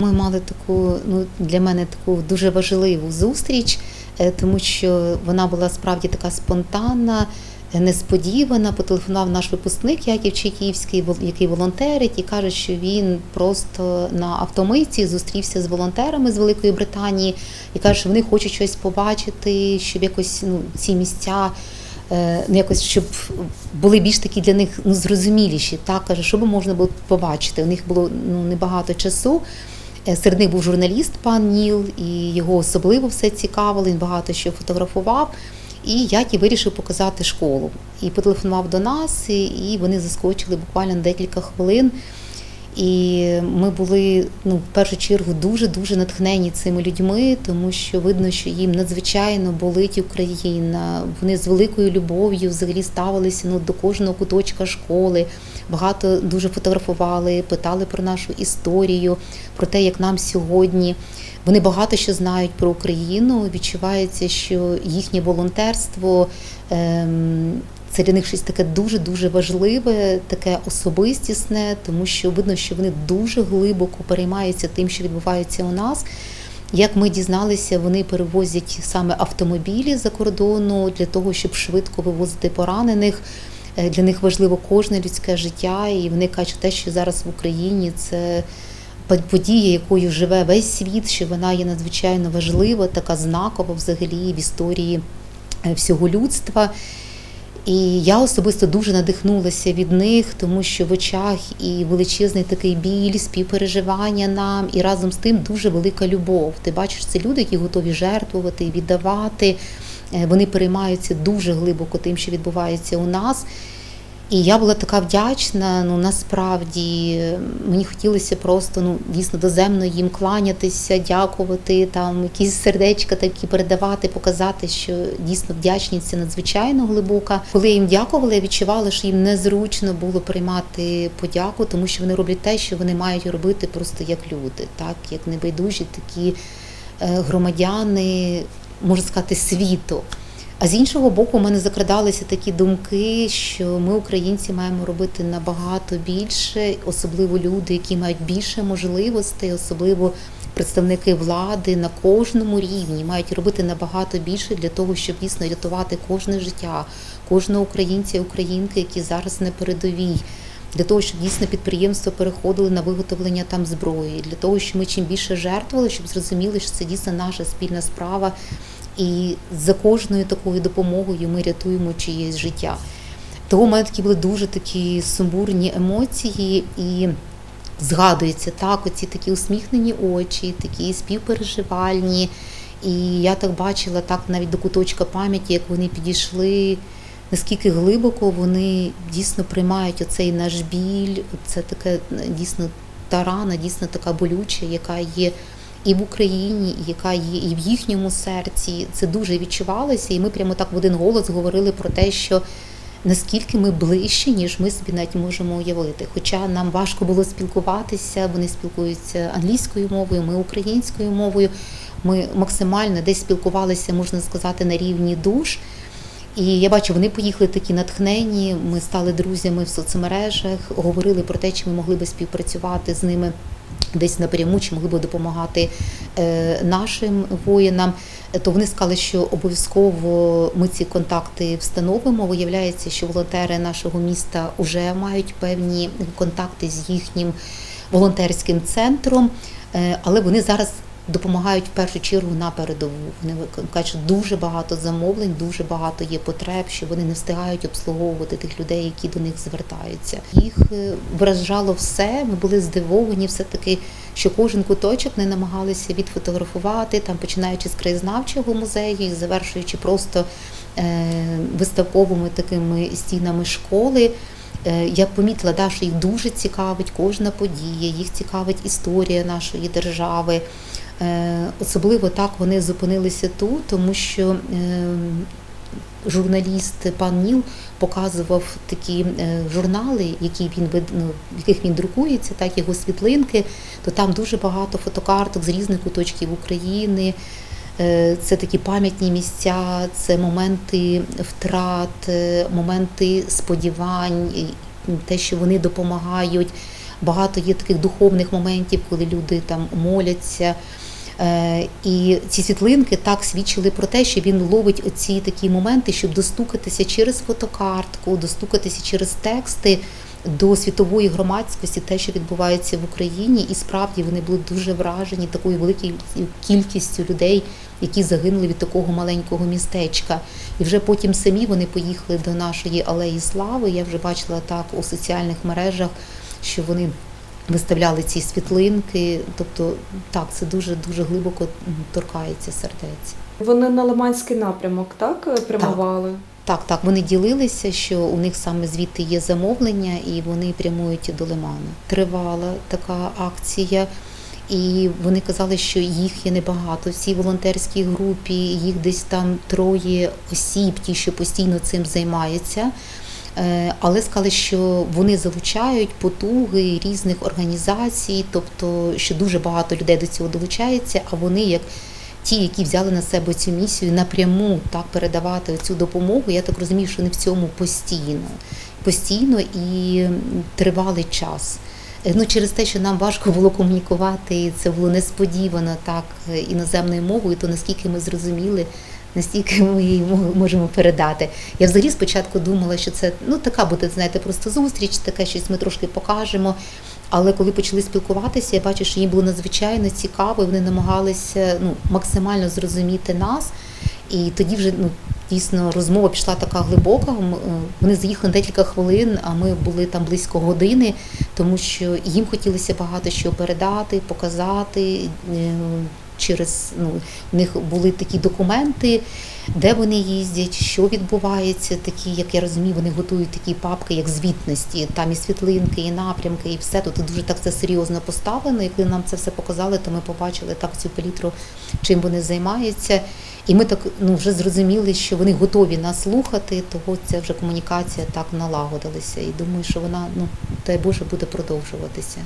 Ми мали таку, ну для мене таку дуже важливу зустріч, е, тому що вона була справді така спонтанна. е, Несподівана потелефонував наш випускник Яків Чайківський, який волонтерить, і каже, що він просто на автомийці зустрівся з волонтерами з Великої Британії і каже, що вони хочуть щось побачити, щоб якось ну, ці місця е, ну, якось щоб були більш такі для них ну, зрозуміліші. Так каже, що можна було побачити. У них було ну небагато часу. Е, Серед них був журналіст пан Ніл, і його особливо все цікавило. Він багато що фотографував. І я ті вирішив показати школу. І потелефонував до нас, і- вони заскочили буквально на декілька хвилин. І ми були ну, в першу чергу дуже дуже натхнені цими людьми, тому що видно, що їм надзвичайно болить Україна. Вони з великою любов'ю взагалі ставилися ну, до кожного куточка школи. Багато дуже фотографували, питали про нашу історію, про те, як нам сьогодні. Вони багато що знають про Україну. Відчувається, що їхнє волонтерство. Ем, це для них щось таке дуже дуже важливе, таке особистісне, тому що видно, що вони дуже глибоко переймаються тим, що відбувається у нас. Як ми дізналися, вони перевозять саме автомобілі за кордону для того, щоб швидко вивозити поранених. Е, Для них важливо кожне людське життя, і вони кажуть, те, що зараз в Україні це подія, якою живе весь світ, що вона є надзвичайно важлива, така знакова взагалі в історії е, всього людства. І я особисто дуже надихнулася від них, тому що в очах і величезний такий біль, співпереживання нам, і разом з тим дуже велика любов. Ти бачиш, це люди, які готові жертвувати, віддавати. Е, Вони переймаються дуже глибоко тим, що відбувається у нас. І я була така вдячна. Ну насправді мені хотілося просто ну дійсно доземно їм кланятися, дякувати, там якісь сердечка такі передавати, показати, що дійсно вдячність надзвичайно глибока. Коли я їм дякувала, я відчувала, що їм незручно було приймати подяку, тому що вони роблять те, що вони мають робити просто як люди, так як небайдужі такі е, громадяни, можна сказати, світу. А з іншого боку, у мене закрадалися такі думки, що ми, українці, маємо робити набагато більше, особливо люди, які мають більше можливостей, особливо представники влади на кожному рівні, мають робити набагато більше для того, щоб дійсно рятувати кожне життя, кожного українця і українки, які зараз на передовій. Для того, щоб дійсно підприємства переходили на виготовлення там зброї, для того, щоб ми чим більше жертвували, щоб зрозуміли, що це дійсно наша спільна справа, і за кожною такою допомогою ми рятуємо чиєсь життя. Того в мене такі були дуже такі сумбурні емоції і. Згадується так, оці такі усміхнені очі, такі співпереживальні. І я так бачила так навіть до куточка пам'яті, як вони підійшли, наскільки глибоко вони дійсно приймають оцей наш біль. Це таке дійсно та рана, дійсно така болюча, яка є і в Україні, і яка є і в їхньому серці. Це дуже відчувалося, і ми прямо так в один голос говорили про те, що наскільки ми ближче, ніж ми собі навіть можемо уявити. Хоча нам важко було спілкуватися, вони спілкуються англійською мовою, ми українською мовою. Ми максимально десь спілкувалися, можна сказати, на рівні душ. І я бачу, вони поїхали такі натхнені. Ми стали друзями в соцмережах, говорили про те, чи ми могли би співпрацювати з ними десь напряму, чи могли би допомагати е, нашим воїнам. То вони сказали, що обов'язково ми ці контакти встановимо. Виявляється, що волонтери нашого міста вже мають певні контакти з їхнім волонтерським центром, е, але вони зараз допомагають в першу чергу на передову. Вони кажуть, дуже багато замовлень, дуже багато є потреб, що вони не встигають обслуговувати тих людей, які до них звертаються. Їх е, вражало все. Ми були здивовані, все таки, що кожен куточок не намагалися відфотографувати, там починаючи з краєзнавчого музею і завершуючи просто е, виставковими такими стінами школи. Е, Я помітила, да, що їх дуже цікавить кожна подія, їх цікавить історія нашої держави. Е, Особливо так вони зупинилися тут, тому що е, журналіст пан Ніл показував такі е, журнали, які він ну, яких він друкується, так його світлинки, то там дуже багато фотокарток з різних куточків України. Це такі пам'ятні місця, це моменти втрат, моменти сподівань, те, що вони допомагають. багато є таких духовних моментів, коли люди там моляться. Е, І ці світлинки так свідчили про те, що він ловить оці такі моменти, щоб достукатися через фотокартку, достукатися через тексти до світової громадськості, те, що відбувається в Україні, і справді вони були дуже вражені такою великою кількістю людей, які загинули від такого маленького містечка. І вже потім самі вони поїхали до нашої алеї слави. Я вже бачила так у соціальних мережах, що вони виставляли ці світлинки. Тобто, так, це дуже дуже глибоко торкається сердець. Вони на Лиманський напрямок, так, прямували? Так, так, вони ділилися, що у них саме звідти є замовлення, і вони прямують до Лиману. Тривала така акція, і вони казали, що їх є небагато. В цій волонтерській групі їх десь там троє осіб, ті, що постійно цим займаються. Е, Але сказали, що вони залучають потуги різних організацій, тобто що дуже багато людей до цього долучається, а вони як ті, які взяли на себе цю місію напряму так передавати цю допомогу. Я так розумію, що не в цьому постійно, постійно і тривалий час. Е, Ну, через те, що нам важко було комунікувати, і це було несподівано так е, іноземною мовою, то наскільки ми зрозуміли, настільки ми її можемо передати. Я взагалі спочатку думала, що це ну така буде, знаєте, просто зустріч, таке щось ми трошки покажемо. Але коли почали спілкуватися, я бачу, що їм було надзвичайно цікаво, і вони намагалися ну, максимально зрозуміти нас. І тоді вже ну, дійсно розмова пішла така глибока. Е, Вони заїхали на декілька хвилин, а ми були там близько години, тому що їм хотілося багато що передати, показати. Через ну, у них були такі документи, де вони їздять, що відбувається. Такі, як я розумію, вони готують такі папки, як звітності. Там і світлинки, і напрямки, і все. Тут дуже так це серйозно поставлено. І коли нам це все показали, то ми побачили так цю палітру, чим вони займаються. І ми так ну вже зрозуміли, що вони готові нас слухати, того ця вже комунікація так налагодилася. І думаю, що вона ну дай Боже буде продовжуватися.